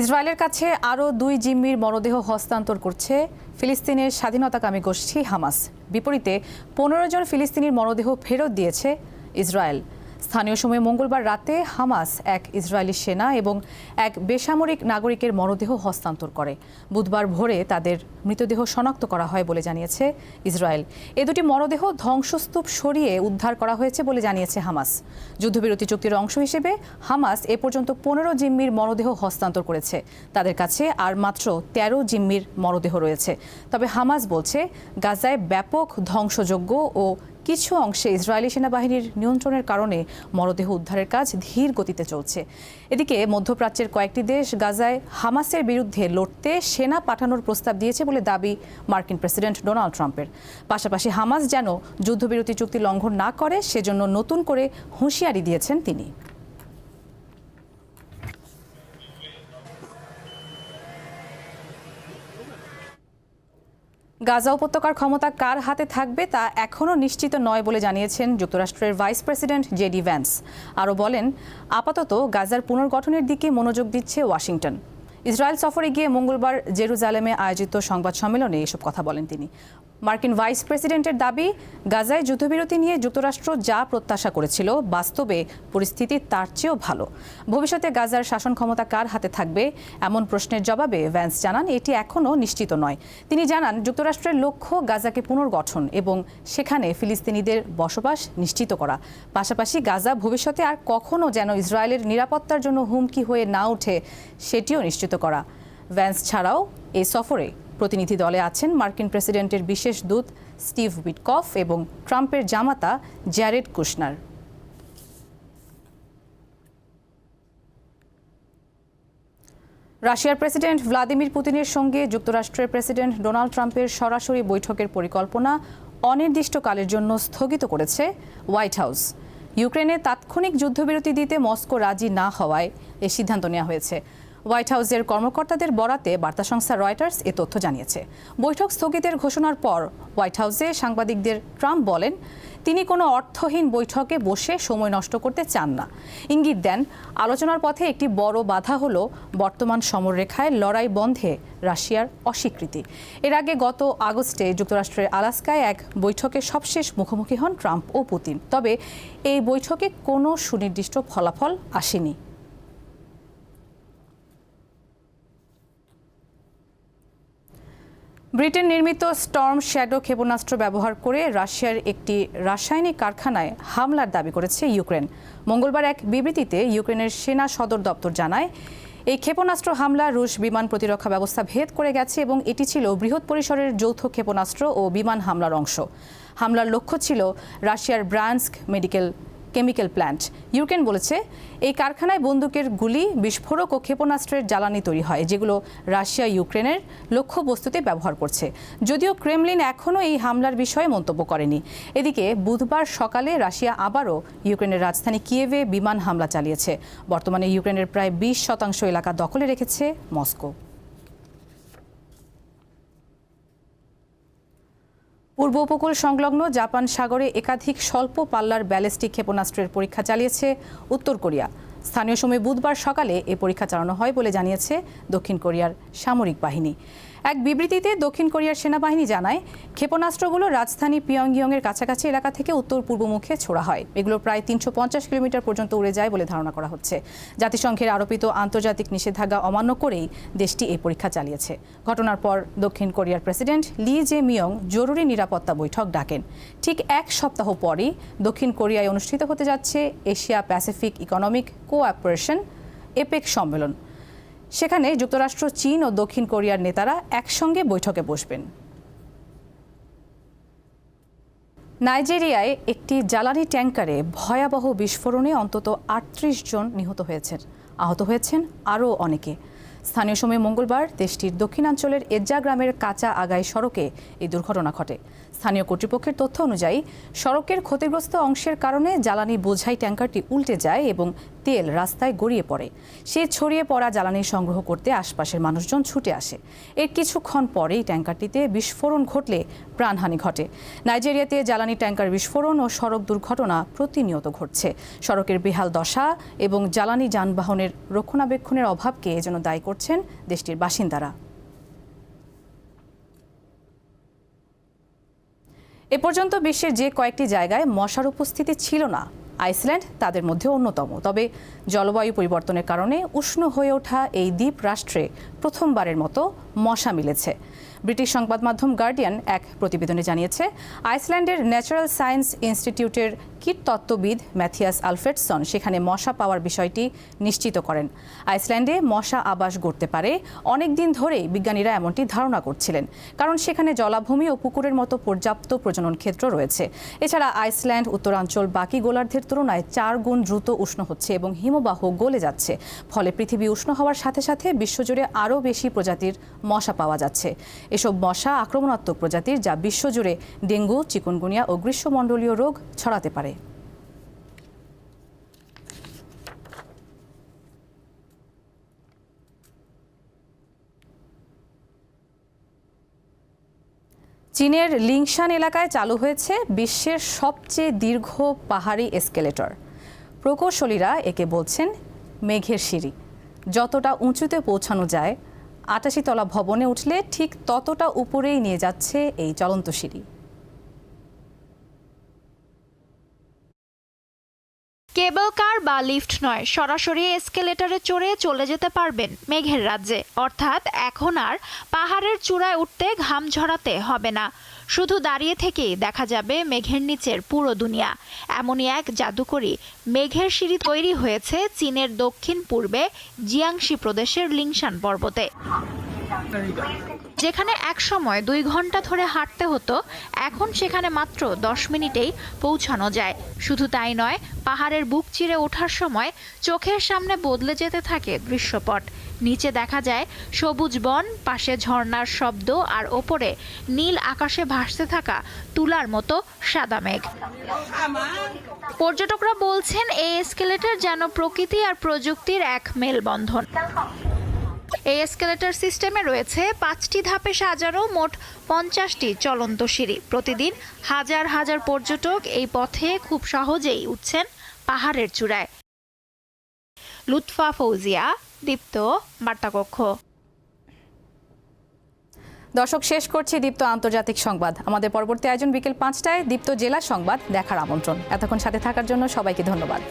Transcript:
ইসরায়েলের কাছে আরও দুই জিম্মির মরদেহ হস্তান্তর করছে ফিলিস্তিনের স্বাধীনতাকামী গোষ্ঠী হামাস। বিপরীতে পনেরো জন ফিলিস্তিনির মরদেহ ফেরত দিয়েছে ইসরায়েল। স্থানীয় সময় মঙ্গলবার রাতে হামাস এক ইসরায়েলি সেনা এবং এক বেসামরিক নাগরিকের মরদেহ হস্তান্তর করে। বুধবার ভোরে তাদের মৃতদেহ শনাক্ত করা হয় বলে জানিয়েছে ইসরায়েল। এ দুটি মরদেহ ধ্বংসস্তূপ সরিয়ে উদ্ধার করা হয়েছে বলে জানিয়েছে হামাস। যুদ্ধবিরতি চুক্তির অংশ হিসেবে হামাস এ পর্যন্ত পনেরো জিম্মির মরদেহ হস্তান্তর করেছে। তাদের কাছে আর মাত্র তেরো জিম্মির মরদেহ রয়েছে। তবে হামাস বলছে, গাজায় ব্যাপক ধ্বংসযোগ্য ও কিছু অংশে ইসরায়েলি সেনাবাহিনীর নিয়ন্ত্রণের কারণে মরদেহ উদ্ধারের কাজ ধীর গতিতে চলছে। এদিকে মধ্যপ্রাচ্যের কয়েকটি দেশ গাজায় হামাসের বিরুদ্ধে লড়তে সেনা পাঠানোর প্রস্তাব দিয়েছে বলে দাবি মার্কিন প্রেসিডেন্ট ডোনাল্ড ট্রাম্পের। পাশাপাশি হামাস যেন যুদ্ধবিরতি চুক্তি লঙ্ঘন না করে, সেজন্য নতুন করে হুঁশিয়ারি দিয়েছেন তিনি। গাজা উপত্যকার ক্ষমতা কার হাতে থাকবে তা এখনও নিশ্চিত নয় বলে জানিয়েছেন যুক্তরাষ্ট্রের ভাইস প্রেসিডেন্ট জেডি ভ্যান্স। আরও বলেন, আপাতত গাজার পুনর্গঠনের দিকে মনোযোগ দিচ্ছে ওয়াশিংটন। ইসরায়েল সফরে গিয়ে মঙ্গলবার জেরুজালেমে আয়োজিত সংবাদ সম্মেলনে এসব কথা বলেন তিনি। মার্কিন ভাইস প্রেসিডেন্টের দাবি, গাজায় যুদ্ধবিরতি নিয়ে যুক্তরাষ্ট্র যা প্রত্যাশা করেছিল, বাস্তবে পরিস্থিতি তার চেয়েও ভালো। ভবিষ্যতে গাজার শাসন ক্ষমতা কার হাতে থাকবে? এমন প্রশ্নের জবাবে ভ্যান্স জানান, এটি এখনও নিশ্চিত নয়। তিনি জানান, যুক্তরাষ্ট্রের লক্ষ্য গাজাকে পুনর্গঠন এবং সেখানে ফিলিস্তিনিদের বসবাস নিশ্চিত করা। পাশাপাশি গাজা ভবিষ্যতে আর কখনও যেন ইসরায়েলের নিরাপত্তার জন্য হুমকি হয়ে না ওঠে, সেটিও নিশ্চিত করা। ভ্যান্স ছাড়াও এই সফরে প্রতিনিধি দলে আছেন মার্কিন প্রেসিডেন্টের বিশেষ দূত স্টিভ উইটকফ এবং ট্রাম্পের জামাতা জ্যারেড কুশনার। রাশিয়ার প্রেসিডেন্ট ভ্লাদিমির পুতিনের সঙ্গে যুক্তরাষ্ট্রের প্রেসিডেন্ট ডোনাল্ড ট্রাম্পের সরাসরি বৈঠকের পরিকল্পনা অনির্দিষ্টকালের জন্য স্থগিত করেছে হোয়াইট হাউস। ইউক্রেনে তাৎক্ষণিক যুদ্ধবিরতি দিতে মস্কো রাজি না হওয়ায় এ সিদ্ধান্ত নেওয়া হয়েছে। হোয়াইট হাউসের কর্মকর্তাদের বরাতে বার্তা সংস্থা রয়টার্স এ তথ্য জানিয়েছে। বৈঠক স্থগিতের ঘোষণার পর হোয়াইট হাউসে সাংবাদিকদের ট্রাম্প বলেন, তিনি কোনো অর্থহীন বৈঠকে বসে সময় নষ্ট করতে চান না। ইঙ্গিত দেন, আলোচনার পথে একটি বড় বাধা হল বর্তমান সমররেখায় লড়াই বন্ধে রাশিয়ার অস্বীকৃতি। এর আগে গত আগস্টে যুক্তরাষ্ট্রের আলাস্কায় এক বৈঠকে সবশেষ মুখোমুখি হন ট্রাম্প ও পুতিন। তবে এই বৈঠকে কোনো সুনির্দিষ্ট ফলাফল আসেনি। ব্রিটেন নির্মিত স্টর্ম শ্যাডো ক্ষেপণাস্ত্র ব্যবহার করে রাশিয়ার একটি রাসায়নিক কারখানায় হামলার দাবি করেছে ইউক্রেন। মঙ্গলবার এক বিবৃতিতে ইউক্রেনের সেনা সদর দপ্তর জানায়, এই ক্ষেপণাস্ত্র হামলা রুশ বিমান প্রতিরক্ষা ব্যবস্থা ভেদ করে গেছে এবং এটি ছিল বৃহৎ পরিসরের যৌথ ক্ষেপণাস্ত্র ও বিমান হামলার অংশ। হামলার লক্ষ্য ছিল রাশিয়ার Bryansk medical chemical plant Ukraine বলেছে, এই কারখানায় বন্দুকের গুলি, বিস্ফোরক ও ক্ষেপণাস্ত্রের জ্বালানি তৈরি হয়, যেগুলো রাশিয়া, ইউক্রেনের লক্ষ্যবস্তুতে ব্যবহার করছে। যদিও ক্রেমলিন এখনও এই হামলার বিষয়ে মন্তব্য করেনি। এদিকে বুধবার সকালে রাশিয়া আবারও ইউক্রেনের রাজধানী কিয়েভে বিমান হামলা চালিয়েছে। বর্তমানে ইউক্রেনের প্রায় বিশ শতাংশ এলাকা দখলে রেখেছে মস্কো। পূর্ব উপকূল সংলগ্ন জাপান সাগরে একাধিক স্বল্প পাল্লার ব্যালিস্টিক ক্ষেপণাস্ত্রের পরীক্ষা চালিয়েছে উত্তর কোরিয়া। স্থানীয় সময় বুধবার সকালে এ পরীক্ষা চালানো হয় বলে জানিয়েছে দক্ষিণ কোরিয়ার সামরিক বাহিনী। এক বিবৃতিতে দক্ষিণ কোরিয়ার সেনাবাহিনী জানায়, ক্ষেপণাস্ত্রগুলো রাজধানী পিয়ংইয়ংয়ের কাছাকাছি এলাকা থেকে উত্তর পূর্ব মুখে ছোড়া হয়। এগুলো প্রায় তিনশো পঞ্চাশ কিলোমিটার পর্যন্ত উড়ে যায় বলে ধারণা করা হচ্ছে। জাতিসংঘের আরোপিত আন্তর্জাতিক নিষেধাজ্ঞা অমান্য করেই দেশটি এই পরীক্ষা চালিয়েছে। ঘটনার পর দক্ষিণ কোরিয়ার প্রেসিডেন্ট লি জে মিয়ং জরুরি নিরাপত্তা বৈঠক ডাকেন। ঠিক এক সপ্তাহ পরই দক্ষিণ কোরিয়ায় অনুষ্ঠিত হতে যাচ্ছে Asia Pacific economic cooperation APEC সম্মেলন। সেখানে যুক্তরাষ্ট্র, চীন ও দক্ষিণ কোরিয়ার নেতারা একসঙ্গে বৈঠকে বসবেন। নাইজেরিয়ায় একটি জ্বালানি ট্যাঙ্কারে ভয়াবহ বিস্ফোরণে অন্তত আটত্রিশ জন নিহত হয়েছেন। আহত হয়েছেন আরও অনেকে। স্থানীয় সময় মঙ্গলবার দেশটির দক্ষিণাঞ্চলের এজ্জা গ্রামের কাঁচা আগাই সড়কে এই দুর্ঘটনা ঘটে। স্থানীয় কর্তৃপক্ষের তথ্য অনুযায়ী, সড়কের ক্ষতিগ্রস্ত অংশের কারণে জ্বালানি বোঝাই ট্যাঙ্কারটি উল্টে যায় এবং তেল রাস্তায় গড়িয়ে পড়ে। সে ছড়িয়ে পড়া জ্বালানি সংগ্রহ করতে আশপাশের মানুষজন ছুটে আসে। এর কিছুক্ষণ পরেই ট্যাঙ্কারটিতে বিস্ফোরণ ঘটলে প্রাণহানি ঘটে। নাইজেরিয়াতে জ্বালানি ট্যাঙ্কার বিস্ফোরণ ও সড়ক দুর্ঘটনা প্রতিনিয়ত ঘটছে। সড়কের বেহাল দশা এবং জ্বালানি যানবাহনের রক্ষণাবেক্ষণের অভাবকে এজন্য দায়ী করছেন দেশটির বাসিন্দারা। এ পর্যন্ত বিশ্বের যে কয়েকটি জায়গায় মশার উপস্থিতি ছিল না। আইসল্যান্ড তাদের মধ্যে অন্যতম। তবে জলবায়ু পরিবর্তনের কারণে উষ্ণ হয়ে ওঠা এই দ্বীপ রাষ্ট্রে প্রথমবারের মতো মশা মিলেছে। ব্রিটিশ সংবাদ মাধ্যম গার্ডিয়ান এক প্রতিবেদনে জানিয়েছে, আইসল্যান্ডের ন্যাচারাল সায়েন্স ইনস্টিটিউটের কীটতত্ত্ববিদ ম্যাথিয়াস আলফ্রেডসন সেখানে মশা পাওয়ার বিষয়টি নিশ্চিত করেন। আইসল্যান্ডে মশা আবাস গড়তে পারে অনেক দিন ধরেই বিজ্ঞানীরা এমনটি ধারণা করছিলেন, কারণ সেখানে জলাভূমি ও পুকুরের মতো পর্যাপ্ত প্রজনন ক্ষেত্র রয়েছে। এছাড়া আইসল্যান্ড উত্তরাঞ্চল বাকি গোলার্ধের তুলনায় চার গুণ দ্রুত উষ্ণ হচ্ছে এবং হিমবাহ গলে যাচ্ছে, ফলে পৃথিবী উষ্ণ হওয়ার সাথে সাথে বিশ্বজুড়ে আরও বেশি প্রজাতির মশা পাওয়া যাচ্ছে। এসব মশা আক্রমণাত্মক প্রজাতির যা বিশ্বজুড়ে ডেঙ্গু, চিকুনগুনিয়া ও গ্রীষ্মমণ্ডলীয় রোগ ছড়াতে পারে। চীনের লিংশান এলাকায় চালু হয়েছে বিশ্বের সবচেয়ে দীর্ঘ পাহাড়ি এসকেলেটর। প্রকৌশলীরা একে বলছেন মেঘের সিঁড়ি। যতটা উঁচুতে পৌঁছানো যায় আটাশি তলা ভবনে উঠলে ঠিক ততটা উপরেই নিয়ে যাচ্ছে এই চলন্ত সিঁড়ি। কেবল কার বা লিফট নয়, সরাসরি এসকেলেটরে চড়ে চলে যেতে পারবেন মেঘের রাজ্যে। অর্থাৎ এখন আর পাহাড়ের চূড়ায় উঠতে ঘাম ঝরাতে হবে না। শুধু দাঁড়িয়ে থেকেই দেখা যাবে মেঘের নিচের পুরো দুনিয়া। এমনই এক জাদুকরি মেঘের সিঁড়ি তৈরি হয়েছে চীনের দক্ষিণ পূর্বে জিয়াংশি প্রদেশের লিংশান পর্বতে। যেখানে এক সময় দুই ঘণ্টা ধরে হাঁটতে হতো, এখন সেখানে মাত্র দশ মিনিটেই পৌঁছানো যায়। শুধু তাই নয়, পাহাড়ের বুক চিরে ওঠার সময় চোখের সামনে বদলে যেতে থাকে দৃশ্যপট। নিচে দেখা যায় সবুজ বন, পাশে ঝর্ণার শব্দ আর ওপরে নীল আকাশে ভাসতে থাকা তুলার মতো সাদা মেঘ। পর্যটকরা বলছেন, এই এসকেলেটর যেন প্রকৃতি আর প্রযুক্তির এক মেলবন্ধন। এই এসকেলেটর সিস্টেমে রয়েছে পাঁচটি ধাপে সাজানো মোট পঞ্চাশটি চলন্ত সিঁড়ি। প্রতিদিন হাজার হাজার পর্যটক এই পথে খুব সহজেই উঠছেন পাহাড়ের চূড়ায়। লুৎফা ফৌজিয়া, দীপ্ত বার্তাকক্ষ। দর্শক, শেষ করছি দীপ্ত আন্তর্জাতিক সংবাদ। আমাদের পরবর্তী আয়োজন বিকেল পাঁচটায় দীপ্ত জেলা সংবাদ দেখার আমন্ত্রণ। এতক্ষণ সাথে থাকার জন্য সবাইকে ধন্যবাদ।